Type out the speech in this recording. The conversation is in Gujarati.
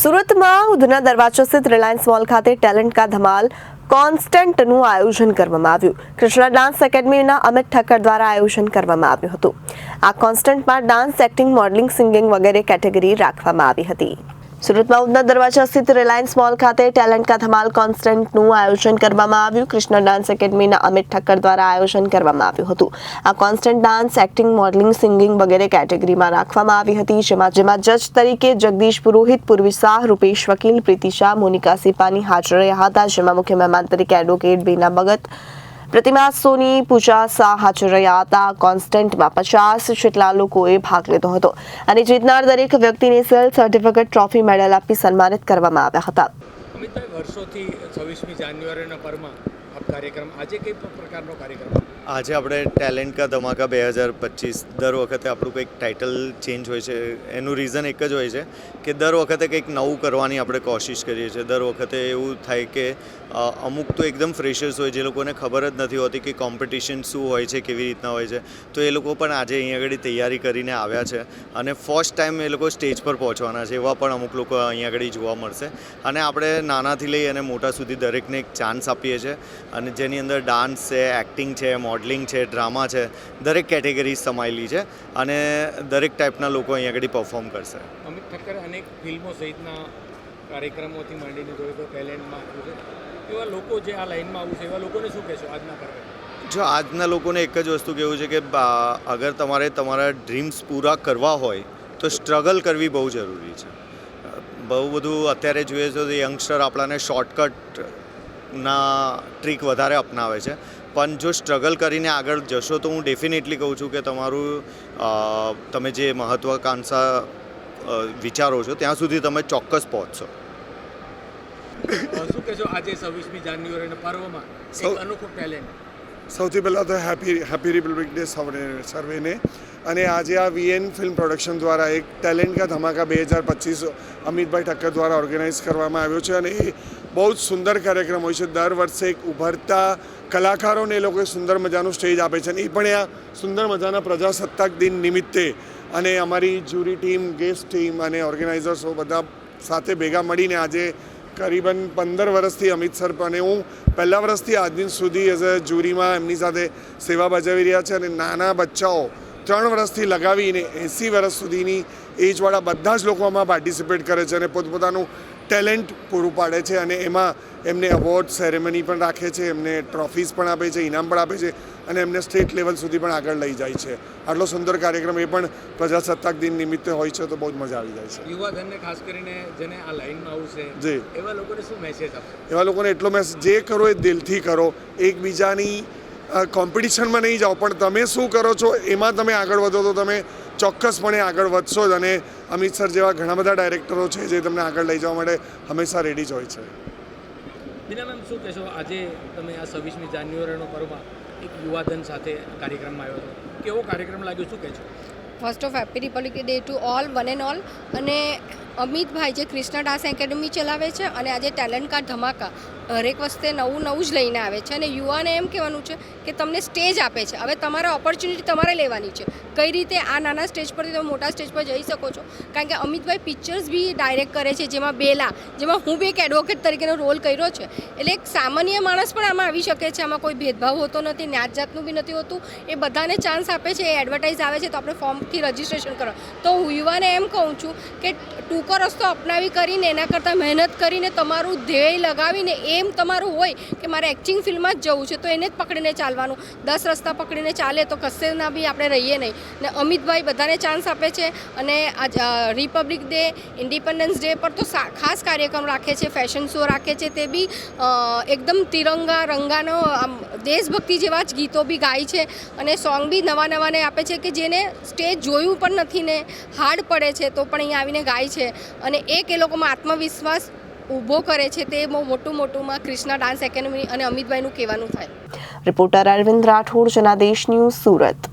સુરતમાં ઉધના દરવાજો સ્થિત રિલાયન્સ મોલ ખાતે ટેલેન્ટ કા ધમાલ કોન્સ્ટન્ટનું આયોજન કરવામાં આવ્યું. કૃષ્ણા ડાન્સ એકેડમીના અમિત ઠક્કર દ્વારા આયોજન કરવામાં આવ્યું હતું. આ કોન્સ્ટન્ટમાં ડાન્સ, એક્ટિંગ, મોડલિંગ, સિંગિંગ વગેરે કેટેગરી રાખવામાં આવી હતી. સુરતમાં ઉધના દરવાજા સ્થિત રિલાયન્સ મોલ ખાતે ટેલેન્ટ કા ધમાલ કોન્સ્ટન્ટનું આયોજન કરવામાં આવ્યું. કૃષ્ણ ડાન્સ એકેડમીના અમિત ઠક્કર દ્વારા આયોજન કરવામાં આવ્યું હતું. આ constant dance, acting, modelling, singing વગેરે કેટેગરીમાં રાખવામાં આવી હતી. જેમાં જેમાં જજ તરીકે જગદીશ પુરોહિત, પૂર્વી શાહ, રૂપેશ વકીલ પ્રીતિ શાહ મોનિકા સિપાની હાજર રહ્યા હતા. જેમાં મુખ્ય મહેમાન તરીકે એડવોકેટ બીના ભગત પ્રતિમા સોની, પૂજા શાહ હાજર રહ્યા હતા. કોન્સ્ટન્ટમાં પચાસ જેટલા લોકોએ ભાગ લીધો હતો. અને જીતનાર દરેક વ્યક્તિને સેલ સર્ટિફિકેટ ટ્રોફી મેડલ આપી સન્માનિત કરવામાં આવ્યા હતા. અમિતભાઈ વર્ષોથી છવ્વીસમી જાન્યુઆરીના પરમાં આપ કાર્યક્રમ આજે કઈ પ્રકારનો કાર્યક્રમ? આજે આપણે ટેલેન્ટ કા ધમાકા બે હજાર પચીસ દર વખતે આપણું કંઈક ટાઇટલ ચેન્જ હોય છે, એનું રીઝન એક જ હોય છે કે દર વખતે કંઈક નવું કરવાની આપણે કોશિશ કરીએ છીએ. દર વખતે એવું થાય કે અમુક તો એકદમ ફ્રેશર્સ હોય જે લોકોને ખબર જ નથી હોતી કે કોમ્પિટિશન શું હોય છે, કેવી રીતના હોય છે. તો એ લોકો પણ આજે અહીંયા આગળ તૈયારી કરીને આવ્યા છે અને ફર્સ્ટ ટાઈમ એ લોકો સ્ટેજ પર પહોંચવાના છે, એવા પણ અમુક લોકો અહીંયા આગળ જોવા મળશે. અને આપણે નાનાથી લઈ અને મોટા સુધી દરેકને એક ચાન્સ આપીએ છીએ. અને જેની અંદર ડાન્સ છે એક્ટિંગ છે મોડલિંગ છે ડ્રામા છે દરેક કેટેગરી સમાયેલી છે અને દરેક ટાઈપના લોકો અહીંયા આગળ પરફોર્મ કરશે. અમિત ઠક્કર અનેક ફિલ્મો સહિતના કાર્યક્રમોથી માંડીને જોઈએ તો ટેલેન્ટમાં આવ્યું છે. એવા લોકો જે આ લાઈનમાં આવું છે એવા લોકોને શું કહેશો આજના પર્વે? જો આજના લોકોને એક જ વસ્તુ કહેવું છે કે અગર તમારે તમારા ડ્રીમ્સ પૂરા કરવા હોય તો સ્ટ્રગલ કરવી બહુ જરૂરી છે. બહુ બધું અત્યારે જોઈએ તો યંગસ્ટર આપણાને શોર્ટકટના ટ્રીક વધારે અપનાવે છે. પણ જો સ્ટ્રગલ કરીને આગળ જશો તો હું ડેફિનેટલી કહું છું કે તમારું તમે જે મહત્વાકાંક્ષા વિચારો છો ત્યાં સુધી તમે ચોક્કસ પહોંચશો. શું કહેશો આજે છવ્વીસમી જાન્યુઆરીના પર્વમાં એક અનોખું ટેલેન્ટ સૌથી પહેલાં તો હેપી હેપી રિપબ્લિક ડે સર્વે સર્વેને. અને આજે આ વીએન ફિલ્મ પ્રોડક્શન દ્વારા એક ટેલેન્ટ કા ધમાકા બે હજાર પચીસ અમિતભાઈ ઠક્કર દ્વારા ઓર્ગેનાઇઝ કરવામાં આવ્યો છે અને એ બહુ જ સુંદર કાર્યક્રમ હોય છે. દર વર્ષે એક ઉભરતા કલાકારોને એ લોકોએ સુંદર મજાનું સ્ટેજ આપે છે અને એ પણ આ સુંદર મજાના પ્રજાસત્તાક દિન નિમિત્તે અને અમારી જ્યુરી ટીમ, ગેસ્ટ ટીમ અને ઓર્ગેનાઇઝર્સો બધા સાથે ભેગા મળીને આજે કરીબન પંદર વર્ષથી અમિત સર અને હું પહેલા વર્ષથી આજ દિન સુધી એઝ અ જ્યુરીમાં એમની સાથે સેવા બજાવી રહ્યા છે અને નાના બચ્ચાઓ ત્રણ વર્ષથી લગાવીને એંસી વર્ષ સુધીની એજવાળા બધા જ લોકો આમાં પાર્ટિસિપેટ કરે છે અને પોતપોતાનું ટેલેન્ટ પૂરું પાડે છે અને એમાં એમને એવોર્ડ સેરેમની પણ રાખે છે એમને ટ્રોફીઝ પણ આપે છે ઇનામ પણ આપે છે અને એમને સ્ટેટ લેવલ સુધી પણ આગળ લઈ જાય છે. આટલો સુંદર કાર્યક્રમ એ પણ પ્રજાસત્તાક દિન નિમિત્તે હોય છે તો બહુ જ મજા આવી જાય છે. યુવાધનને ખાસ કરીને જેને આ લાઈનમાં આવું છે જી. એવા લોકોને શું મેસેજ આપો? એવા લોકોને એટલો મેસેજ જે કરો એ દિલથી કરો એકબીજાની કોમ્પિટિશનમાં નહીં જાઓ. પણ તમે શું કરો છો એમાં તમે આગળ વધો તો તમે ચોક્કસપણે આગળ વધશો જ. અને અમિત સર જેવા ઘણા બધા ડાયરેક્ટરો છે જે તમને આગળ લઈ જવા માટે હંમેશા રેડી જ હોય છે. બીના મેમ શું કહેશો? આજે તમે આ છવ્વીસમી જાન્યુઆરીનો પર્વમાં એક યુવાધન સાથે કાર્યક્રમમાં આવ્યો હતો. કેવો કાર્યક્રમ લાગ્યો? શું કહેશો? First of happy republic day to all one and all અને અમિતભાઈ જે કૃષ્ણ ડાન્સ એકેડમી ચલાવે છે અને આજે ટેલેન્ટ કાર્ડ ધમાકા, હરેક વખતે નવું નવું જ લઈને આવે છે અને યુવાને એમ કહેવાનું છે કે તમને સ્ટેજ આપે છે. હવે તમારે ઓપોર્ચ્યુનિટી તમારે લેવાની છે. કઈ રીતે આ નાના સ્ટેજ પરથી તમે મોટા સ્ટેજ પર જઈ શકો છો? કારણ કે અમિતભાઈ પિક્ચર્સ બી ડાયરેક્ટ કરે છે, જેમાં બેલા, જેમાં હું બી એક એડવોકેટ તરીકેનો રોલ કર્યો છે. એટલે એક સામાન્ય માણસ પણ આમાં આવી શકે છે. આમાં કોઈ ભેદભાવ હોતો નથી નાત જાતનું બી નથી હોતું. એ બધાને ચાન્સ આપે છે, એ એડવર્ટાઇઝ આવે છે, તો આપણે ફોર્મથી રજીસ્ટ્રેશન કરો તો હું યુવાને એમ કહું છું કે ટૂંકો રસ્તો અપનાવી કરીને, એના કરતાં મહેનત કરીને તમારું ધ્યેય લગાવીને એમ તમારું હોય કે મારે એક્ટિંગ ફિલ્મમાં જ જવું છે, તો એને જ પકડીને ચાલવાનું. દસ રસ્તા પકડીને ચાલે તો કશેના બી આપણે રહીએ નહીં. ને અમિતભાઈ બધાને ચાન્સ આપે છે અને આજ રિપબ્લિક ડે ઇન્ડિપેન્ડન્સ ડે પર તો ખાસ કાર્યક્રમ રાખે છે ફેશન શો રાખે છે, તે બી એકદમ તિરંગા રંગાનો, આમ, દેશભક્તિ જેવા જ ગીતો બી ગાય છે અને સોંગ બી નવા નવાને આપે છે કે જેને સ્ટેજ જોયું પણ નથી ને હાર્ડ પડે છે તો પણ અહીંયા આવીને ગાય છે. અને એક એ લોકોમાં આત્મવિશ્વાસ ઊભો કરે છે તે બહુ મોટું મોટુંમાં કૃષ્ણા ડાન્સ એકેડમી અને અમિતભાઈનું કહેવાનું થાય. Reporter Arvind Rathod, Janadesh news Surat.